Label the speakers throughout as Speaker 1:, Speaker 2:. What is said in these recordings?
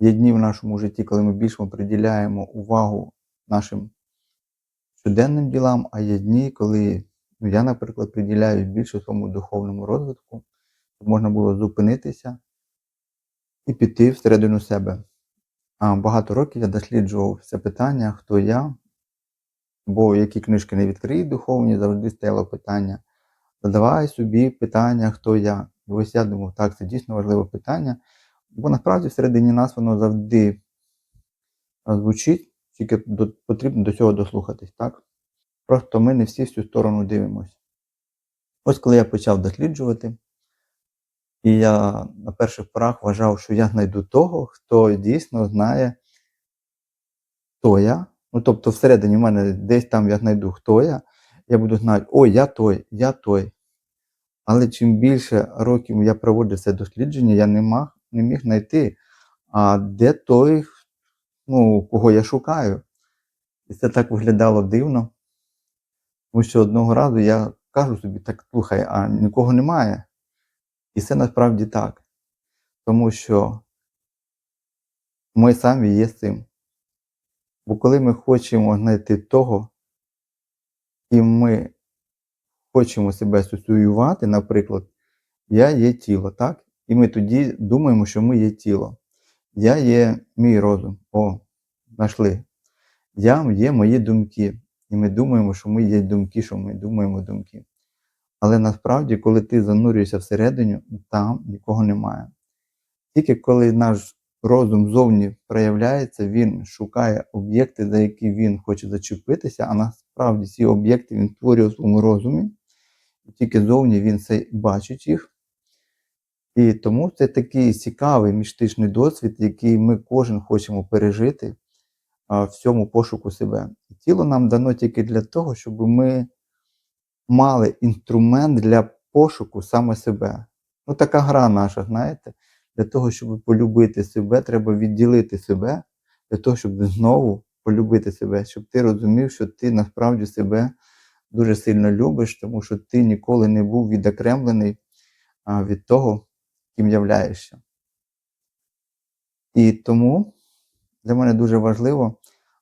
Speaker 1: Є дні в нашому житті, коли ми більше приділяємо увагу нашим щоденним ділам, а є дні, коли ну, я, наприклад, приділяю більше своєму духовному розвитку, щоб можна було зупинитися і піти всередину себе. А багато років я досліджував це питання, хто я, бо які книжки не відкриють духовні, завжди стояло питання. Задавай собі питання, хто я. І ось я думав, так, це дійсно важливе питання, бо насправді всередині нас воно завжди звучить, тільки потрібно до цього дослухатись, так? Просто ми не всі в цю сторону дивимося. Ось коли я почав досліджувати, і я на перших порах вважав, що я знайду того, хто дійсно знає, хто я. Ну, тобто, всередині в мене десь там я знайду, хто я, я буду знати, ой, я той, я той. Але чим більше років я проводив це дослідження, я не, мав, не міг знайти, а де той, ну, кого я шукаю. І це так виглядало дивно. Тому що одного разу я кажу собі, так слухай, а нікого немає. І це насправді так. Тому що ми самі є цим. Бо коли ми хочемо знайти того, і ми хочемо себе асоціювати, наприклад, я є тіло, так? І ми тоді думаємо, що ми є тіло. Я є мій розум. О, знайшли. Я є мої думки. І ми думаємо, що ми є думки, що ми думаємо думки. Але насправді, коли ти занурюєшся всередину, там нікого немає. Тільки коли наш розум зовні проявляється, він шукає об'єкти, за які він хоче зачепитися, а насправді ці об'єкти він створює у своєму розумі, і тільки зовні він це бачить їх. І тому це такий цікавий містичний досвід, який ми кожен хочемо пережити в цьому пошуку себе. Тіло нам дано тільки для того, щоб ми мали інструмент для пошуку саме себе. Ну, така гра наша, знаєте, для того, щоб полюбити себе, треба відділити себе, для того, щоб знову полюбити себе, щоб ти розумів, що ти насправді себе дуже сильно любиш, тому що ти ніколи не був відокремлений від того, ким являєшся. І тому для мене дуже важливо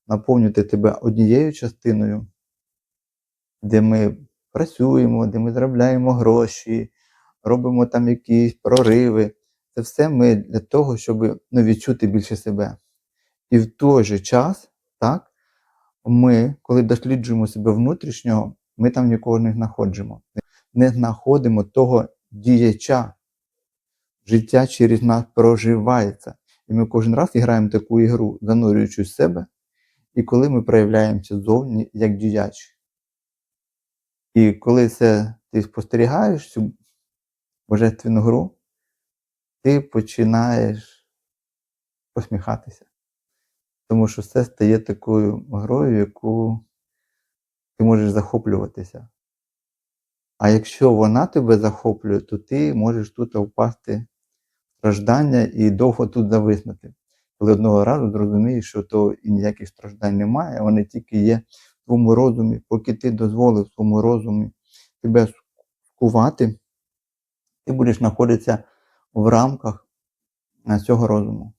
Speaker 1: наповнювати тебе однією частиною, де ми працюємо, де ми заробляємо гроші, робимо там якісь прориви. Це все ми для того, щоб ну, відчути більше себе. І в той же час, так, ми, коли досліджуємо себе внутрішнього, ми там нікого не знаходимо. Не знаходимо того діяча. Життя через нас проживається. І ми кожен раз граємо таку ігру, занурюючи в себе, і коли ми проявляємося зовні як діяч. І коли це ти спостерігаєш цю божественну гру, ти починаєш посміхатися. Тому що це стає такою грою, яку ти можеш захоплюватися. А якщо вона тебе захоплює, то ти можеш тут впасти страждання і довго тут зависнути. Коли одного разу зрозумієш, що то і ніяких страждань немає, вони тільки є в твоєму розумі, поки ти дозволив своєму розумі тебе скувати, ти будеш знаходитися в рамках цього розуму.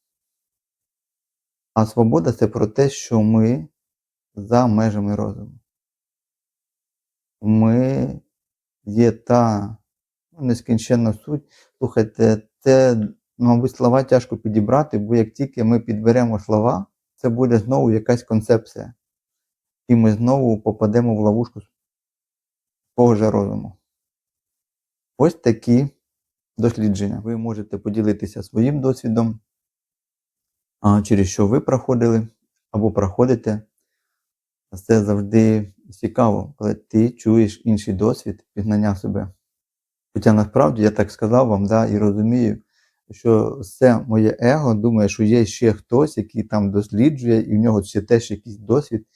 Speaker 1: А свобода це про те, що ми за межами розуму. Ми є та ну, нескінченна суть. Слухайте, це, мабуть, слова тяжко підібрати, бо як тільки ми підберемо слова, це буде знову якась концепція. І ми знову попадемо в ловушку того ж розуму. Ось такі дослідження. Ви можете поділитися своїм досвідом, через що ви проходили або проходите. Це завжди цікаво, коли ти чуєш інший досвід пізнання себе. Хоча насправді я так сказав вам, да, і розумію, що це моє его думає, що є ще хтось, який там досліджує, і в нього ще теж якийсь досвід.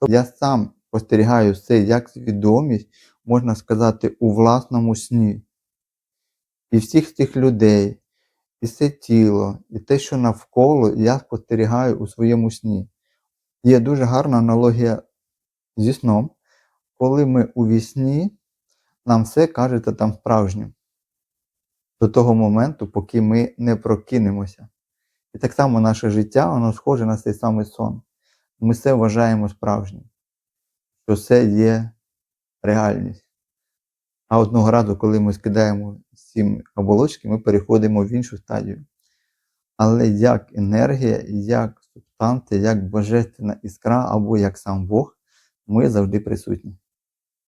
Speaker 1: Тобто я сам спостерігаю це як свідомість, можна сказати, у власному сні. І всіх тих людей, і це тіло, і те, що навколо, я спостерігаю у своєму сні. Є дуже гарна аналогія зі сном, коли ми у вісні, нам все кажеться там справжнім. До того моменту, поки ми не прокинемося. І так само наше життя, воно схоже на цей самий сон. Ми все вважаємо справжнім, що це є реальність. А одного разу, коли ми скидаємо сім оболочки, ми переходимо в іншу стадію. Але як енергія, як субстанція, як божественна іскра або як сам Бог, ми завжди присутні.